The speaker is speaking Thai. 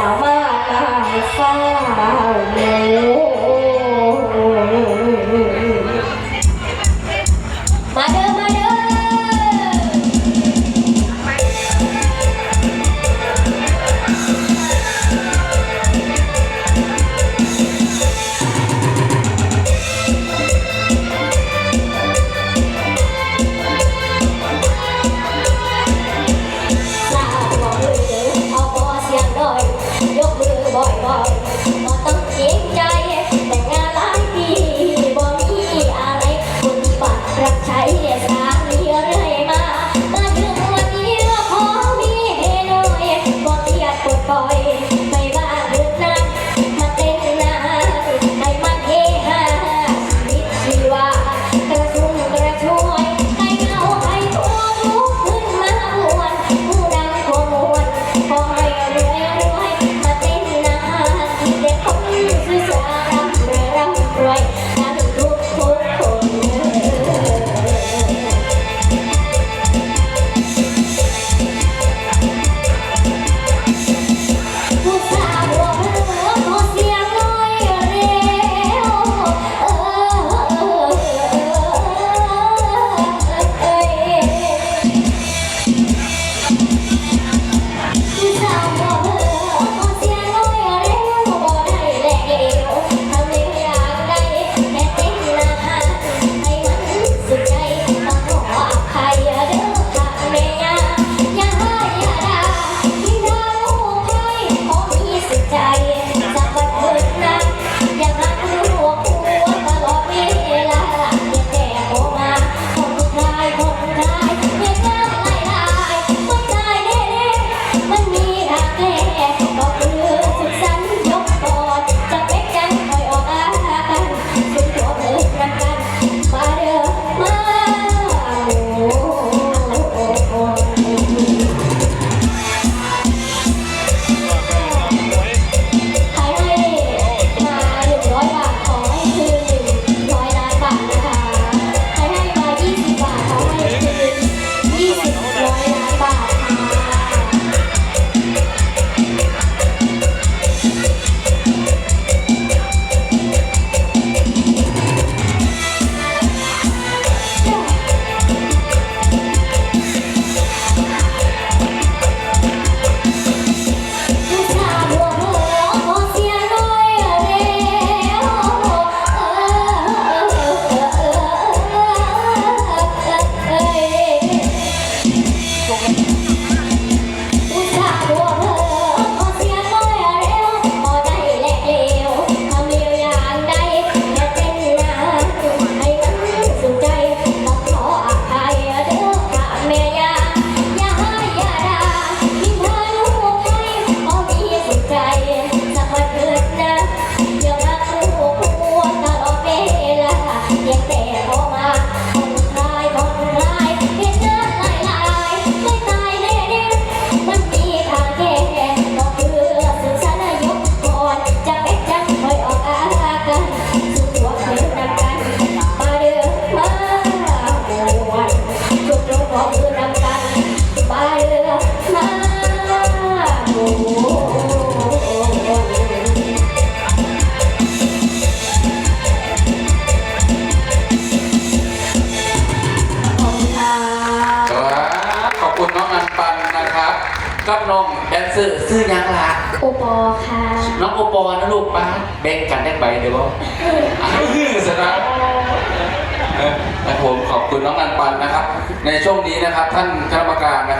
Cảm ครับน้องแดนเซอร์ซื้อยังล่ะโอปอค่ะน้องโอปอนะลูกป้าแบ่งกันได้ใบเดี๋ยวบอกสนะนะผมขอบคุณน้องอันปันนะครับ ในช่วงนี้นะครับ ท่านคณะกรรมการนะครับ